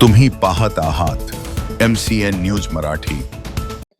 तुम्ही पाहत आहात M C N news Marathi.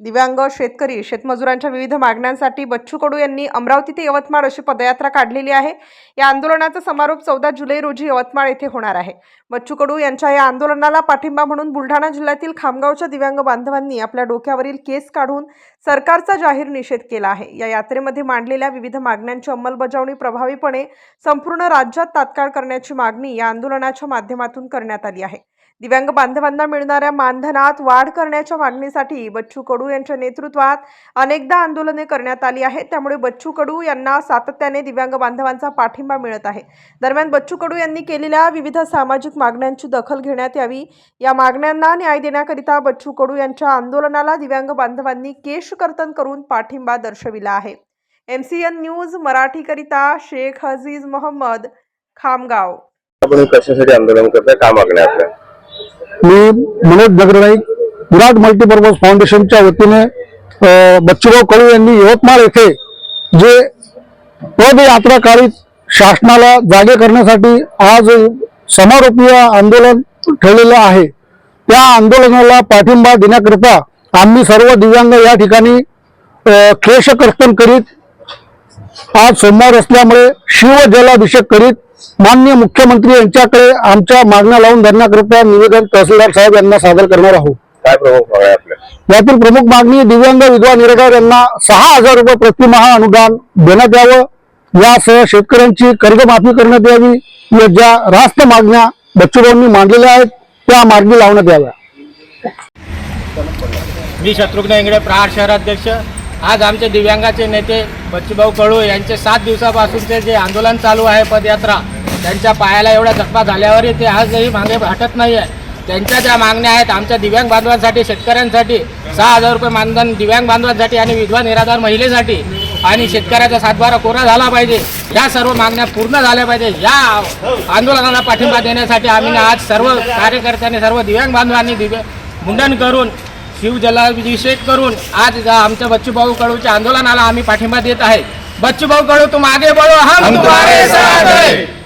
दिव्यांग शेतकरी शेतमजुरांच्या विविध मागण्यांसाठी बच्चू कडू यांनी अमरावती ते यवतमाळ अशी पदयात्रा काढलेली आहे. या आंदोलनाचा समारोप चौदा जुलै रोजी यवतमाळ येथे होणार आहे. बच्चू कडू यांच्या या आंदोलनाला पाठिंबा म्हणून बुलढाणा जिल्ह्यातील खामगावच्या दिव्यांग बांधवांनी आपल्या डोक्यावरील केस काढून सरकारचा जाहीर निषेध केला आहे. या यात्रेमध्ये मांडलेल्या विविध मागण्यांची अंमलबजावणी प्रभावीपणे संपूर्ण राज्यात तात्काळ करण्याची मागणी या आंदोलनाच्या माध्यमातून करण्यात आली आहे. दिव्यांग बांधवांना मिळणाऱ्या मानधनात वाढ करण्याच्या मागणीसाठी बच्चू कडू यांच्या नेतृत्वात अनेकदा आंदोलने करण्यात आली आहेत. त्यामुळे बच्चू कडू यांना सातत्याने दिव्यांग बांधवांचा पाठिंबा मिळत आहे. दरम्यान बच्चू कडू यांनी केलेल्या विविध सामाजिक मागण्यांची दखल घेण्यात यावी. या मागण्यांना न्याय देण्याकरिता बच्चू कडू यांच्या आंदोलनाला दिव्यांग बांधवांनी केशकर्तन करून पाठिंबा दर्शविला आहे. एम सी एन न्यूज मराठीकरिता शेख हजीज मोहम्मद खामगाव. आपण कशासाठी आंदोलन करताय? का मागण्या आपल्या? मी मनोज दगडनाईक विराट मल्टीपर्पज फाउंडेशनच्या वतीने बच्चूराव कळू कडू यांनी यवतमाळ येथे जे पदयात्रा काढीत शासनाला जागे करण्यासाठी आज समारोपीय आंदोलन ठेवलेलं आहे. त्या आंदोलनाला पाठिंबा देण्याकरिता आम्ही सर्व दिव्यांग या ठिकाणी केशकर्तन करीत आज सोमवार असल्यामुळे शिवजलाभिषेक करीत माननीय मुख्यमंत्री यांच्याकडे आमच्या मागण्या लावून धरण्याकरिता निवेदन तहसीलदार साहेब यांना सादर करणार आहोत. काय प्रमुख यातील प्रमुख मागणी दिव्यांग विधवा निराधार यांना सहा हजार रुपये प्रतिमाह अनुदान देण्यात यावं. यासह शेतकऱ्यांची कर्जमाफी करण्यात यावी. या ज्या रास्त मागण्या बच्चूभाऊंनी मांडलेल्या आहेत त्या मार्गी लावण्यात याव्या. मी शत्रुघ्न इंगडे प्रहार शहराध्यक्ष. आज आमचे दिव्यांगाचे नेते बच्चूभाऊ कडू यांचे सात दिवसापासूनचे जे आंदोलन चालू आहे पदयात्रा त्यांच्या पायाला एवढ्या जखमा झाल्यावरही ते आजही मागे हटत नाही आहे त्यांच्या ज्या मागण्या आहेत आमच्या दिव्यांग बांधवांसाठी शेतकऱ्यांसाठी सहा हजार रुपये मानधन दिव्यांग बांधवांसाठी आणि विधवा निराधार महिलेसाठी आणि शेतकऱ्याचा सातबारा कोरा झाला पाहिजे. या सर्व मागण्या पूर्ण झाल्या पाहिजे. या आंदोलनाला पाठिंबा देण्यासाठी आम्ही आज सर्व कार्यकर्त्यांनी सर्व दिव्यांग बांधवांनी दिव्य मुंडन करून शिवजलाभिषेक करून आज आमच्या बच्चूभाऊ कडूच्या आंदोलनाला आम्ही पाठिंबा देत आहे. बच्चूभाऊ कडू तुम आगे बढ़ो हम तुम्हारे साथ हैं.